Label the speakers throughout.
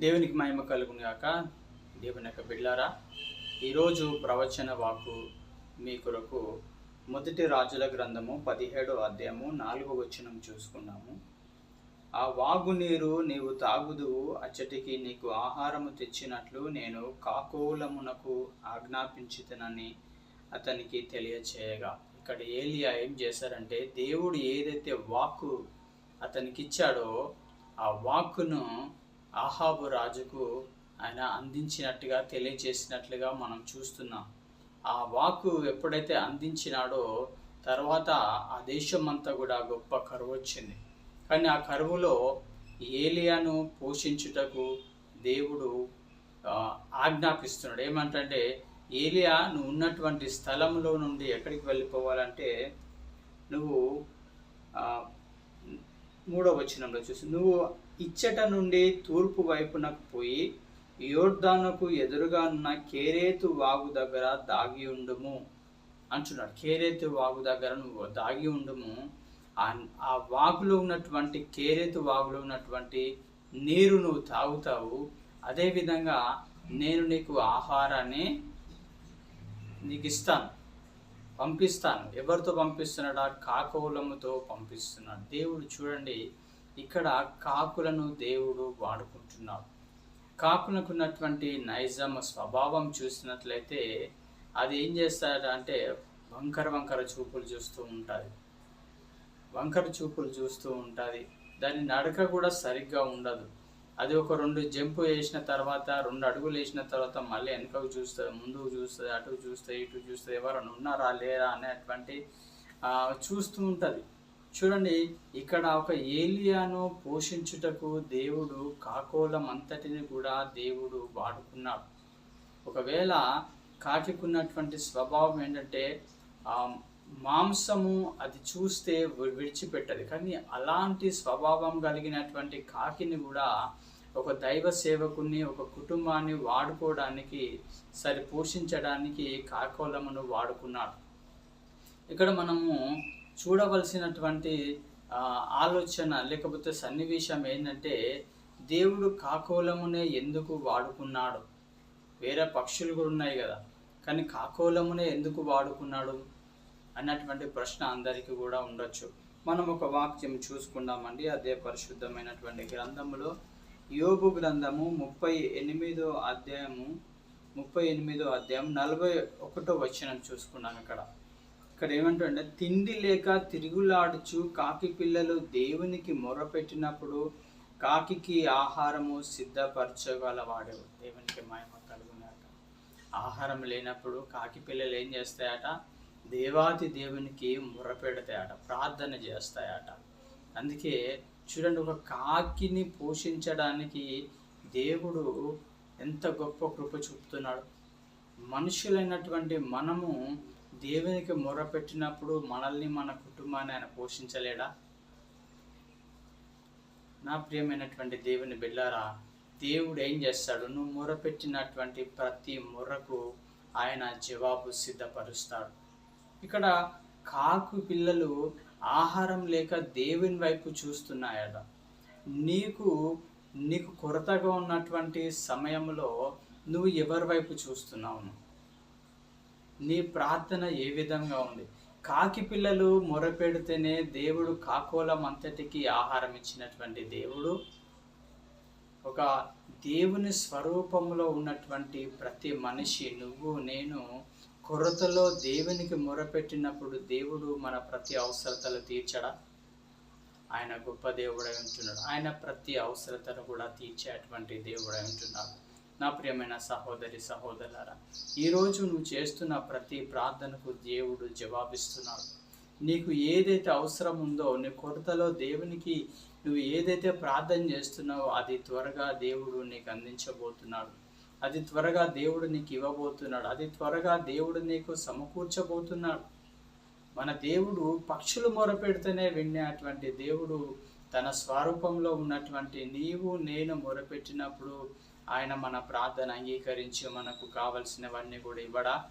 Speaker 1: దేవునికి మహిమ కలుగునుగాక. దేవుని యొక్క బిడ్డారా ఈరోజు ప్రవచన వాకు మీ కొరకు మొదటి రాజుల గ్రంథము పదిహేడో అధ్యాయము నాలుగో వచనం చూసుకున్నాము. ఆ వాగు నీరు నీవు తాగుదువు అచ్చటికి నీకు ఆహారము తెచ్చినట్లు నేను కాకోలమునకు ఆజ్ఞాపించితనని అతనికి తెలియచేయగా. ఇక్కడ ఏలియా ఏం చేశారంటే దేవుడు ఏదైతే వాక్కు అతనికి ఇచ్చాడో ఆ వాక్కును ఆహాబు రాజుకు ఆయన అందించినట్టుగా తెలియజేసినట్లుగా మనం చూస్తున్నాం. ఆ వాకు ఎప్పుడైతే అందించినాడో తర్వాత ఆ దేశం అంతా కూడా గొప్ప కరువు వచ్చింది. కానీ ఆ కరువులో ఏలియాను పోషించుటకు దేవుడు ఆజ్ఞాపిస్తున్నాడు. ఏమంటే ఏలియా నువ్వు ఉన్నటువంటి స్థలంలో నుండి ఎక్కడికి వెళ్ళిపోవాలంటే నువ్వు మూడో వచనంలో చూసి నువ్వు ఇచ్చట నుండి తూర్పు వైపునకు పోయి యోర్దానుకు ఎదురుగా ఉన్న కేరేతు వాగు దగ్గర దాగి ఉండుము. అంటున్నాడు. కేరేతు వాగు దగ్గర నువ్వు దాగి ఉండుము. ఆ వాగులో ఉన్నటువంటి కేరేతు వాగులో ఉన్నటువంటి నీరు నువ్వు తాగుతావు. అదేవిధంగా నేను నీకు ఆహారాన్ని నీకు ఇస్తాను. పంపిస్తాను. ఎవరితో పంపిస్తున్నాడా? కాకోలముతో పంపిస్తున్నాడు. దేవుడు చూడండి ఇక్కడ కాకులను దేవుడు వాడుకుంటున్నాడు. కాకులకు ఉన్నటువంటి నైజం స్వభావం చూసినట్లయితే అది ఏం చేస్తాడంటే వంకర వంకర చూపులు చూస్తూ ఉంటుంది. వంకర చూపులు చూస్తూ ఉంటుంది. దాని నడక కూడా సరిగ్గా ఉండదు. అది ఒక రెండు జంపు వేసిన తర్వాత రెండు అడుగులు వేసిన తర్వాత మళ్ళీ వెనకకు చూస్తుంది ముందుకు చూస్తుంది అటు చూస్తుంది ఇటు చూస్తుంది. ఎవరైనా ఉన్నారా లేరా అనేటువంటి చూస్తూ ఉంటుంది. చూడండి ఇక్కడ ఒక ఏలియాను పోషించుటకు దేవుడు కాకోలం అంతటిని కూడా దేవుడు వాడుకున్నాడు. ఒకవేళ కాకికున్నటువంటి స్వభావం ఏంటంటే మాంసము అది చూస్తే వి- విడిచిపెట్టదు. కానీ అలాంటి స్వభావం కలిగినటువంటి కాకిని కూడా ఒక దైవ సేవకుని ఒక కుటుంబాన్ని వాడుకోవడానికి సరి పోషించడానికి కాకోలమును వాడుకున్నాడు. ఇక్కడ మనము చూడవలసినటువంటి ఆలోచన లేకపోతే సన్నివేశం ఏంటంటే దేవుడు కాకోలమునే ఎందుకు వాడుకున్నాడు? వేరే పక్షులు కూడా ఉన్నాయి కదా. కానీ కాకోలమునే ఎందుకు వాడుకున్నాడు? అన్నటువంటి ప్రశ్న అందరికీ కూడా ఉండొచ్చు. మనం ఒక వాక్యం చూసుకుందామండి. అదే పరిశుద్ధమైనటువంటి గ్రంథములో యోగు గ్రంథము ముప్పై ఎనిమిదో అధ్యాయము ముప్పై ఎనిమిదో అధ్యాయం నలభై ఒకటో వచనం చూసుకున్నాం ఇక్కడ. ఇక్కడ ఏమంటారంటే తిండి లేక తిరుగులాడుచు కాకి పిల్లలు దేవునికి మొరపెట్టినప్పుడు కాకికి ఆహారము సిద్ధపరచగలవాడు దేవునికి మహిమ కలుగునట. ఆహారం లేనప్పుడు కాకి పిల్లలు ఏం చేస్తాయట? దేవాతి దేవునికి మొరపెడతాయట ప్రార్థన చేస్తాయట. అందుకే చూడండి ఒక కాకిని పోషించడానికి దేవుడు ఎంత గొప్ప కృప చూపుతున్నాడు. మనుషులైనటువంటి మనము దేవునికి మొరపెట్టినప్పుడు మనల్ని మన కుటుంబాన్ని ఆయన పోషించలేడా? నా ప్రియమైనటువంటి దేవుని బిడ్డారా దేవుడు ఏం చేస్తాడు? నువ్వు మొరపెట్టినటువంటి ప్రతి మొర్రకు ఆయన జవాబు సిద్ధపరుస్తాడు. ఇక్కడ కాకు పిల్లలు ఆహారం లేక దేవుని వైపు చూస్తున్నాయట. నీకు నీకు కొరతగా ఉన్నటువంటి సమయంలో నువ్వు ఎవరి వైపు చూస్తున్నావు? నీ ప్రార్థన ఏ విధంగా ఉంది? కాకి పిల్లలు మొరపెడితేనే దేవుడు కాకోలం అంతటికి ఆహారం ఇచ్చినటువంటి దేవుడు. ఒక దేవుని స్వరూపంలో ఉన్నటువంటి ప్రతి మనిషి నువ్వు నేను కొరతలో దేవునికి మొరపెట్టినప్పుడు దేవుడు మన ప్రతి అవసరతలు తీర్చడా? ఆయన గొప్ప దేవుడై ఉంటున్నాడు. ఆయన ప్రతి అవసరతను కూడా తీర్చేటువంటి దేవుడై ఉంటున్నాడు. నా ప్రియమైన సహోదరి సహోదరులారా ఈరోజు నువ్వు చేస్తున్న ప్రతి ప్రార్థనకు దేవుడు జవాబిస్తున్నాడు. నీకు ఏదైతే అవసరం ఉందో నీ కొరతలో దేవునికి నువ్వు ఏదైతే ప్రార్థన చేస్తున్నావో అది త్వరగా దేవుడు నీకు అందించబోతున్నాడు. అది త్వరగా దేవుడు నీకు ఇవ్వబోతున్నాడు. అది త్వరగా దేవుడు నీకు సమకూర్చబోతున్నాడు. మన దేవుడు పక్షులు మొరపెడితేనే వినేటువంటి దేవుడు తన స్వరూపంలో ఉన్నటువంటి నీవు నేను మొరపెట్టినప్పుడు ఆయన మన ప్రార్థన అంగీకరించి మనకు కావలసినవన్నీ కూడా ఇవ్వడా?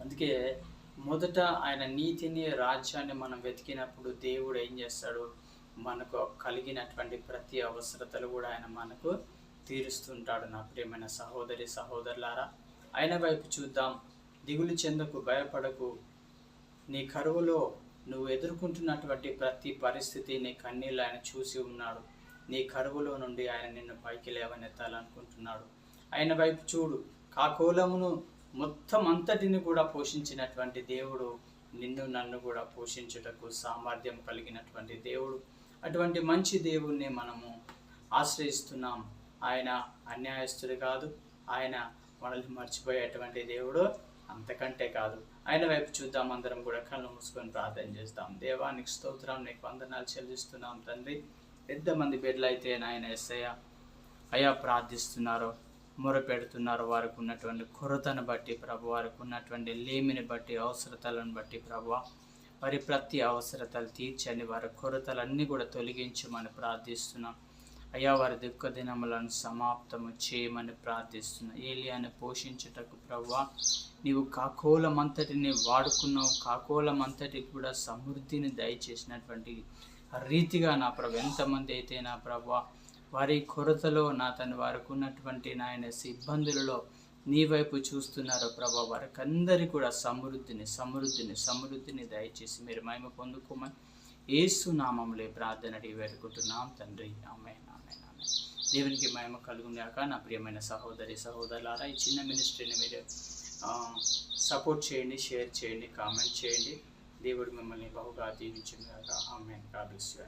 Speaker 1: అందుకే మొదట ఆయన నీతిని రాజ్యాన్ని మనం వెతికినప్పుడు దేవుడు ఏం చేస్తాడు? మనకు కలిగినటువంటి ప్రతి అవసరతలు కూడా ఆయన మనకు తీరుస్తుంటాడు నా ప్రియమైన సహోదరి సహోదరులారా. ఆయన వైపు చూద్దాం. దిగులు చెందకు భయపడకు. నీ కరువులో నువ్వు ఎదుర్కొంటున్నటువంటి ప్రతి పరిస్థితి నీ కన్నీళ్ళు ఆయన చూసి ఉన్నాడు. నీ కరువులో నుండి ఆయన నిన్ను పైకి లేవనెత్తాలనుకుంటున్నాడు. ఆయన వైపు చూడు కాకోలమును మొత్తం అంతటిని కూడా పోషించినటువంటి దేవుడు నిన్ను నన్ను కూడా పోషించుటకు సామర్థ్యం కలిగినటువంటి దేవుడు. అటువంటి మంచి దేవుణ్ణి మనము ఆశ్రయిస్తున్నాం. ఆయన అన్యాయస్తుడు కాదు ఆయన మనల్ని మర్చిపోయేటువంటి దేవుడు అంతకంటే కాదు. ఆయన వైపు చూద్దాం అందరం కూడా కళ్ళు మూసుకొని ప్రార్థన చేస్తాం. దేవానికి స్తోత్రం నీకు వందనాలు చెల్లిస్తున్నాం తండ్రి. ఎంతమంది బిడ్డలు అయితే నాయన ఎస్ఐ అయా ప్రార్థిస్తున్నారో మొరపెడుతున్నారు వారికి ఉన్నటువంటి కొరతను బట్టి ప్రభు వారికి ఉన్నటువంటి లేమిని బట్టి అవసరతలను బట్టి ప్రభు వారి ప్రతి అవసరతలు తీర్చని వారి కొరతలన్నీ కూడా తొలగించమని ప్రార్థిస్తున్నాం. అయ్యా వారి దుఃఖ దినములను సమాప్తము చేయమని ప్రార్థిస్తున్నా. ఏలియాను పోషించుటకు ప్రభు నీవు కాకోలమంతటిని వాడుకున్నావు. కాకోలమంతటి కూడా సమృద్ధిని దయచేసినటువంటి రీతిగా నా ప్రభు ఎంతమంది అయితే నా ప్రభు వారి కొరతలో నా తను వారికి ఉన్నటువంటి నాయన సిబ్బందులలో నీ వైపు చూస్తున్నారో ప్రభా వారికి కూడా సమృద్ధిని సమృద్ధిని సమృద్ధిని దయచేసి మీరు మేము పొందుకోమని ఏసు నామంలో ప్రార్థన అడిగి వేడుకుంటున్నాం. తండ్రి ఆమె ఆమె ఆమె దేవునికి మేము కలుగుగాక నా ప్రియమైన సహోదరి సహోదరులారా ఈ చిన్న మినిస్ట్రీని మీరు సపోర్ట్ చేయండి షేర్ చేయండి కామెంట్ చేయండి. దేవుడు మిమ్మల్ని బహుగా దీవించుగాక ఆమె గాడ్ బ్లెస్ యు